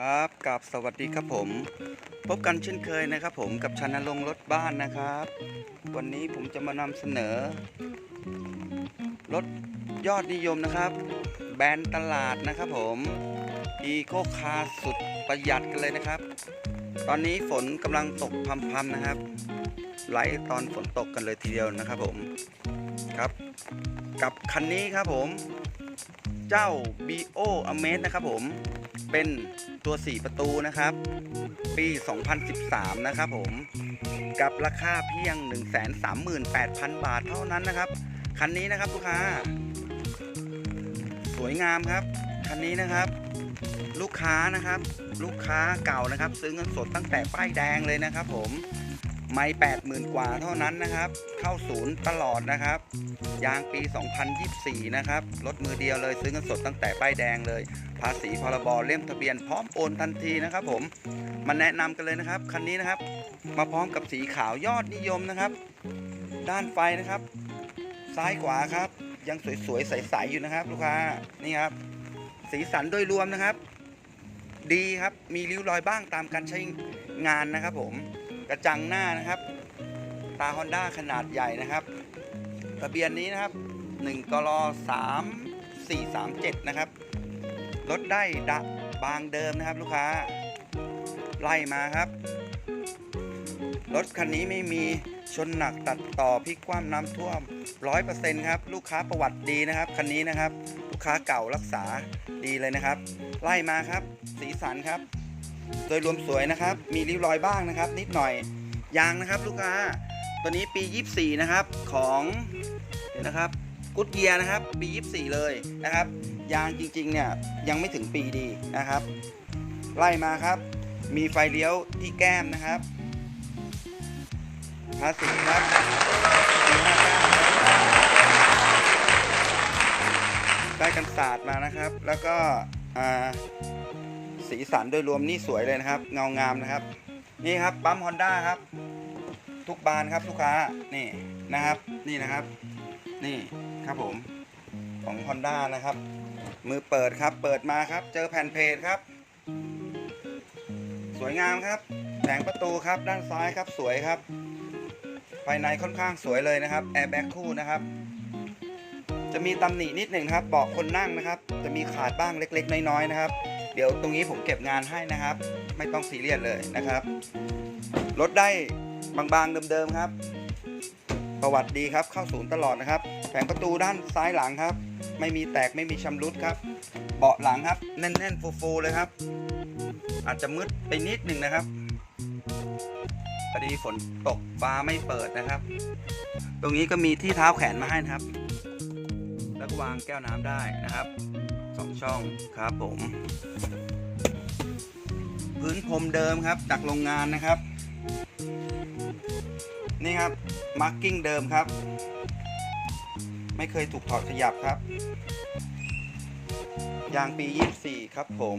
ครับกับสวัสดีครับผม พบกันเช่นเคยนะครับผมกับชันนรงรถบ้านนะครับ วันนี้ผมจะมานำเสนอ รถยอดนิยมนะครับ แบรนด์ตลาดนะครับผมอีโคคาสุดประหยัดกันเลยนะครับ ตอนนี้ฝนกำลังตกพรำๆนะครับ ไหลตอนฝนตกกันเลยทีเดียวนะครับผมครับ กับคันนี้ครับผม เจ้า BO a m a z e นะครับผม เป็นตัว 4 ประตูนะครับ ปี 2013 นะครับผม กับราคาเพียง 138,000 บาทเท่านั้นนะครับ คันนี้นะครับลูกค้า สวยงามครับ คันนี้นะครับ ลูกค้านะครับ ลูกค้าเก่านะครับ ซื้อเงินสดตั้งแต่ป้ายแดงเลยนะครับผม ไม่แปดหมื่นกว่าเท่านั้นนะครับ เข้าศูนย์ตลอดนะครับ ยางปี 2024 นะครับรถมือเดียวเลยซื้อเงินสดตั้งแต่ป้ายแดงเลย ภาษีพรบเล่มทะเบียนพร้อมโอนทันทีนะครับ ผมมาแนะนำกันเลยนะครับ คันนี้นะครับ มาพร้อมกับสีขาวยอดนิยมนะครับ ด้านไฟนะครับ ซ้ายขวาครับ ยังสวยๆใสๆอยู่นะครับ ลูกค้านี่ครับ สีสันโดยรวมนะครับ ดีครับมีริ้วรอยบ้างตามการใช้งานนะครับผม กระจังหน้านะครับ ตาฮอนด้าขนาดใหญ่นะครับทะเบียนนี้นะครับ1กล3 4 3 7 นะครับรถได้ดะบางเดิมนะครับ ลูกค้า ไล่มาครับ รถคันนี้ไม่มีชนหนักตัดต่อพลิกคว่ำน้ำท่วม 100%ครับ ลูกค้าประวัติดีนะครับคันนี้นะครับ ลูกค้าเก่ารักษาดีเลยนะครับ ไล่มาครับ สีสันครับ โดยรวมสวยนะครับ มีริ้วรอยบ้างนะครับ นิดหน่อยยางนะครับ ลูกค้า ตัวนี้ปี 24 นะครับของเดี๋ยวนะครับกุดเยียร์นะครับ ปี 24 เลยนะครับ ยางจริงๆเนี่ยยังไม่ถึงปีดีนะครับ ไล่มาครับ มีไฟเลี้ยวที่แก้มนะครับภาษีครับได้กันศาสตร์มานะครับ แล้วก็อ่า สีสันโดยรวมนี่สวยเลยนะครับ เงางามนะครับ นี่ครับปั๊มฮอนด้าครับ ทุกบานครับลูกค้านี่นะครับ นี่นะครับ นี่ครับผมของ Honda นะครับ มือเปิดครับ เปิดมาครับ เจอแผ่นเพจครับ สวยงามครับแผงประตูครับ ด้านซ้ายครับสวยครับ ภายในค่อนข้างสวยเลยนะครับแอร์แบ็กคู่นะครับจะมีตำหนินิดหนึ่งครับเบาะคนนั่งนะครับ จะมีขาดบ้างเล็ก ๆ น้อยๆนะครับ เดี๋ยวตรงนี้ผมเก็บงานให้นะครับ ไม่ต้องซีเรียสเลยนะครับรถได้บางๆเดิมๆครับ ประวัติดีครับเข้าศูนย์ตลอดนะครับแผงประตูด้านซ้ายหลังครับ ไม่มีแตกไม่มีชำรุดครับ เบาะหลังครับ แน่นๆฟูๆเลยครับ อาจจะมืดไปนิดหนึ่งนะครับพอดีฝนตกฟ้าไม่เปิดนะครับ ตรงนี้ก็มีที่เท้าแขนมาให้นะครับ แล้วก็วางแก้วน้ำได้นะครับ สองช่องครับผม พื้นพรมเดิมครับจากโรงงานนะครับ นี่ครับมาร์กิ้งเดิมครับ ไม่เคยถูกถอดขยับครับ ยางปี 24 ครับผม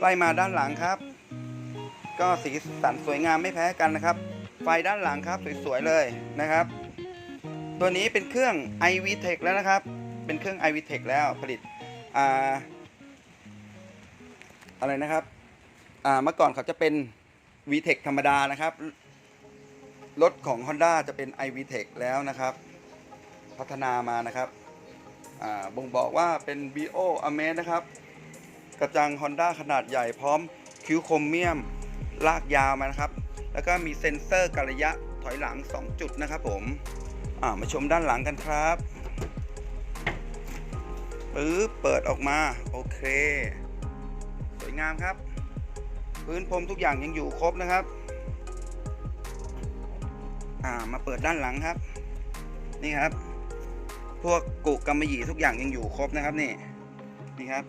ไล่มาด้านหลังครับ ก็สีสันสวยงามไม่แพ้กันนะครับ ไฟด้านหลังครับสวยๆเลยนะครับ ตัวนี้เป็นเครื่อง iVTEC แล้วนะครับเป็นเครื่อง iVTEC แล้วผลิต อ่าอะไรนะครับอ่าเมื่อก่อนเขาจะเป็น VTEC ธรรมดานะครับ รถของ Honda จะเป็น iVTEC แล้วนะครับ พัฒนามานะครับบ่งบอกว่าเป็น BO a m a z e นะครับ กระจัง Honda ขนาดใหญ่พร้อมคิวโครเมียมลากยาวมานะครับ แล้วก็มีเซ็นเซอร์กระยะถอยหลัง 2 จุดนะครับผมมาชมด้านหลังกันครับ ปึ๊บเปิดออกมา โอเค สวยงามครับ พื้นพรมทุกอย่างยังอยู่ครบนะครับ อ่ามาเปิดด้านหลังครับ นี่ครับ พวกกุกำมะหยี่ทุกอย่างยังอยู่ครบนะครับนี่นี่ครับ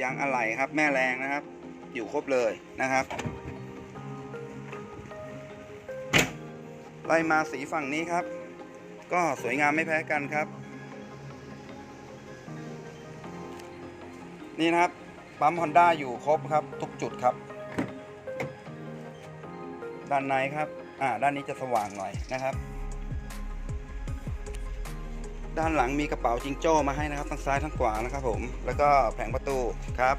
ยางอะไหล่ครับแม่แรงนะครับ อยู่ครบเลยนะครับ ไล่มาสีฝั่งนี้ครับ ก็สวยงามไม่แพ้กันครับ นี่นะครับ ปั๊มฮอนด้าอยู่ครบครับ ทุกจุดครับ ด้านในครับ อ่า ด้านนี้จะสว่างหน่อยนะครับ ด้านหลังมีกระเป๋าจิงโจ้มาให้นะครับ ทั้งซ้ายทั้งขวานะครับผม แล้วก็แผงประตูครับ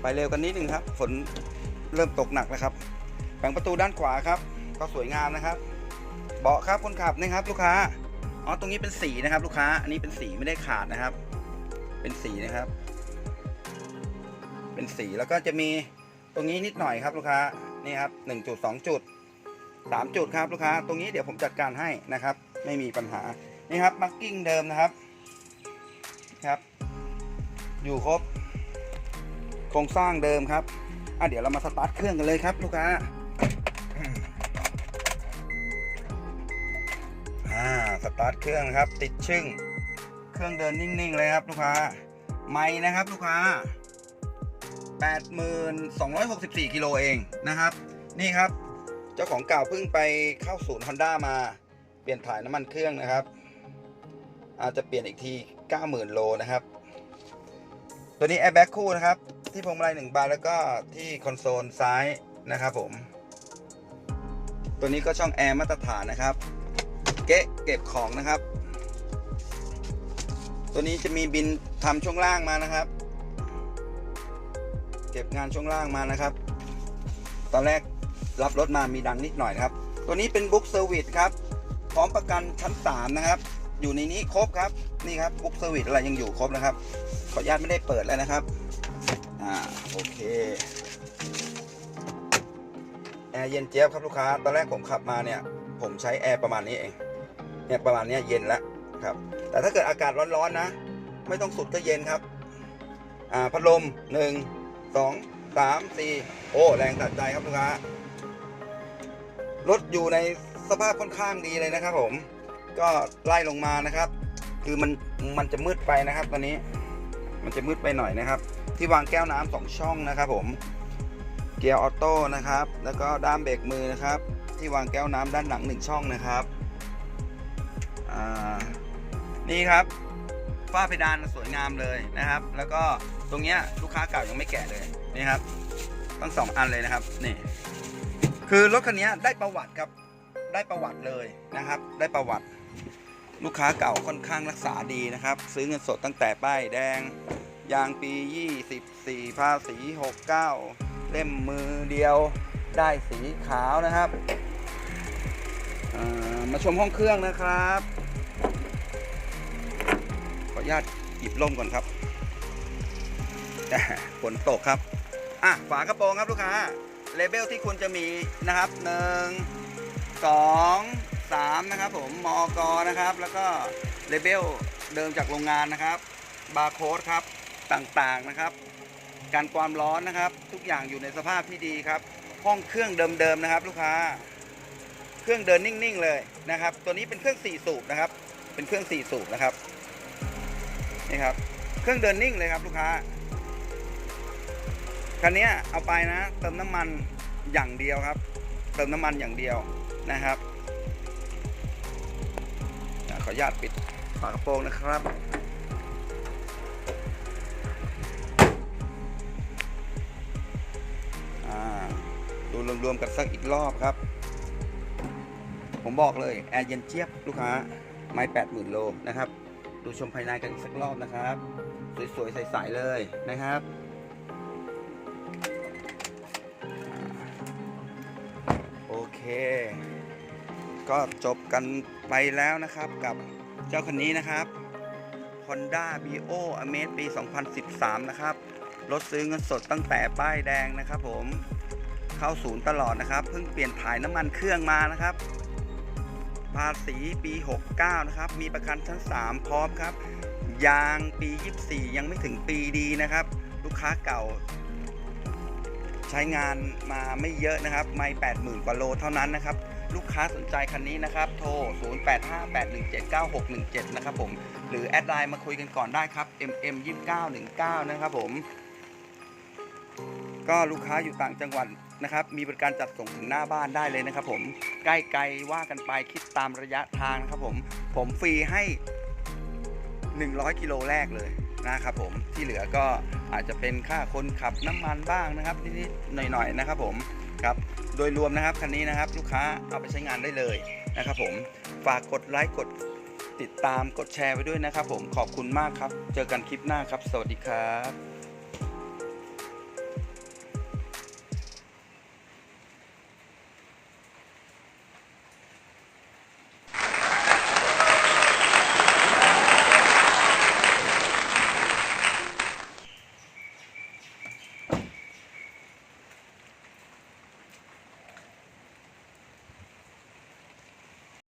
ไปเร็วกันนิดนึงครับ ฝนเริ่มตกหนักแล้วครับ แผงประตูด้านขวาครับ ก็สวยงามนะครับ เบาะครับคนขับนะครับ ลูกค้า อ๋อ ตรงนี้เป็นสีนะครับ ลูกค้า อันนี้เป็นสีไม่ได้ขาดนะครับ เป็นสีนะครับ เป็นสีแล้วก็จะมีตรงนี้นิดหน่อยครับลูกค้านี่ครับหนึ่งจุดสองจุดสามจุดครับลูกค้า ตรงนี้เดี๋ยวผมจัดการให้นะครับ ไม่มีปัญหานี่ครับมาร์กิ้งเดิมนะครับครับ อยู่ครบ โครงสร้างเดิมครับอะเดี๋ยวเรามาสตาร์ทเครื่องกันเลยครับ ลูกค้าอ่าสตาร์ทเครื่องนะครับ ติดชึ่ง รื่องเดินนิ่งๆเลยครับลูกค้า ไม่นะครับลูกค้า 8264กิโลเองนะครับ นี่ครับ เจ้าของเก่าเพิ่งไปเข้าศูนย์ Honda มา เปลี่ยนถ่ายน้ำมันเครื่องนะครับ อาจจะเปลี่ยนอีกที 90,000 โลนะครับ ตัวนี้แอร์แบ็กคู่นะครับ ที่พวงมาลัยหนึ่งบานแล้วก็ที่คอนโซลซ้ายนะครับผม ตัวนี้ก็ช่องแอร์มาตรฐานนะครับ เกะเก็บของนะครับ ตัวนี้จะมีบินทำช่วงล่างมานะครับ เก็บงานช่วงล่างมานะครับ ตอนแรกรับรถมามีดังนิดหน่อยครับ ตัวนี้เป็นบุ๊กเซอร์วิสครับ พร้อมประกันชั้น 3 นะครับ อยู่ในนี้ครบครับ นี่ครับบุ๊กเซอร์วิสอะไรยังอยู่ครบนะครับ ขออนุญาตไม่ได้เปิดแล้วนะครับ อ่า โอเค แอร์เย็นเจี๊ยบครับลูกค้า ตอนแรกผมขับมาเนี่ย ผมใช้แอร์ประมาณนี้เอง เนี่ยประมาณนี้เย็นแล้ว ครับ แต่ถ้าเกิดอากาศร้อนๆนะ ไม่ต้องสุดก็เย็นครับ อ่าพัดลมหนึ่งสองสามสี่โอ้แรงตัดใจครับลูกค้ารถอยู่ในสภาพค่อนข้างดีเลยนะครับ ผม ก็ไล่ลงมานะครับ คือมันมันจะมืดไปนะครับตอนนี้ มันจะมืดไปหน่อยนะครับ ที่วางแก้วน้ำสองช่องนะครับ ผมเกียร์ออโต้นะครับ แล้วก็ด้ามเบรกมือนะครับ ที่วางแก้วน้ำด้านหลังหนึ่งช่องนะครับ นี่ครับฝ้าเพดานสวยงามเลยนะครับ แล้วก็ตรงเนี้ยลูกค้าเก่ายังไม่แกะเลยนี่ครับทั้งสองอันเลยนะครับนี่คือรถคันนี้ได้ประวัติครับได้ประวัติเลยนะครับ ได้ประวัติ ลูกค้าเก่าค่อนข้างรักษาดีนะครับ ซื้อเงินสดตั้งแต่ป้ายแดงยางปี 24 ภาษี 69 เล่มมือเดียวได้สีขาวนะครับามาชมห้องเครื่องนะครับ ออนุญาตหยิบล่มก่อนครับฝนตกครับ อะ ฝากระโปรงครับลูกค้า เลเบลที่คุณจะมีนะครับหนึ่งสองสามนะครับผม มอกนะครับ แล้วก็เลเบลเดิมจากโรงงานนะครับ บาร์โค้ดครับ ต่างๆนะครับ การความร้อนนะครับ ทุกอย่างอยู่ในสภาพที่ดีครับ ห้องเครื่องเดิมๆนะครับ ลูกค้า เครื่องเดินนิ่งๆเลยนะครับ ตัวนี้เป็นเครื่อง4สูบนะครับ เป็นเครื่อง4สูบนะครับ นี่ครับ เครื่องเดินนิ่งเลยครับลูกค้า คันนี้เอาไปนะ เติมน้ำมันอย่างเดียวครับ เติมน้ำมันอย่างเดียวนะครับ ขออนุญาตปิดฝากระโปรงนะครับ ดูรวมๆกันสักอีกรอบครับ ผมบอกเลย แอร์เย็นเจี๊ยบลูกค้า ไม่แปดหมื่นโลนะครับ ดูชมภายในกันอีกสักรอบนะครับ สวยๆใสๆเลยนะครับโอเค ก็จบกันไปแล้วนะครับกับเจ้าคันนี้นะครับ Honda Bio a m a z ปี 2013 นะครับรถซื้อเงินสดตั้งแต่ป้ายแดงนะครับผมเข้าศูนย์ตลอดนะครับ เพิ่งเปลี่ยนถ่ายน้ำมันเครื่องมานะครับ ภาษีปี 69 นะครับ มีประกันชั้น 3 พร้อมครับ ยางปี 24 ยังไม่ถึงปีดีนะครับ ลูกค้าเก่า ใช้งานมาไม่เยอะนะครับ ไม่ 80,000 กว่าโลเท่านั้นนะครับ ลูกค้าสนใจคันนี้นะครับ โทร 0858179617 นะครับผม หรือแอดไลน์มาคุยกันก่อนได้ครับ mm 2919 นะครับผม ก็ลูกค้าอยู่ต่างจังหวัด นะครับ มีบริการจัดส่งถึงหน้าบ้านได้เลยนะครับผมใกล้ไกลว่ากันไปคิดตามระยะทางนะครับผมผมฟรีให้ 100 กิโลแรกเลยนะครับผมที่เหลือก็อาจจะเป็นค่าคนขับน้ำมันบ้างนะครับนิดๆหน่อยๆนะครับผมครับโดยรวมนะครับคันนี้นะครับลูกค้าเอาไปใช้งานได้เลยนะครับผมฝากกดไลค์กดติดตามกดแชร์ไว้ด้วยนะครับผมขอบคุณมากครับ เจอกันคลิปหน้าครับ สวัสดีครับ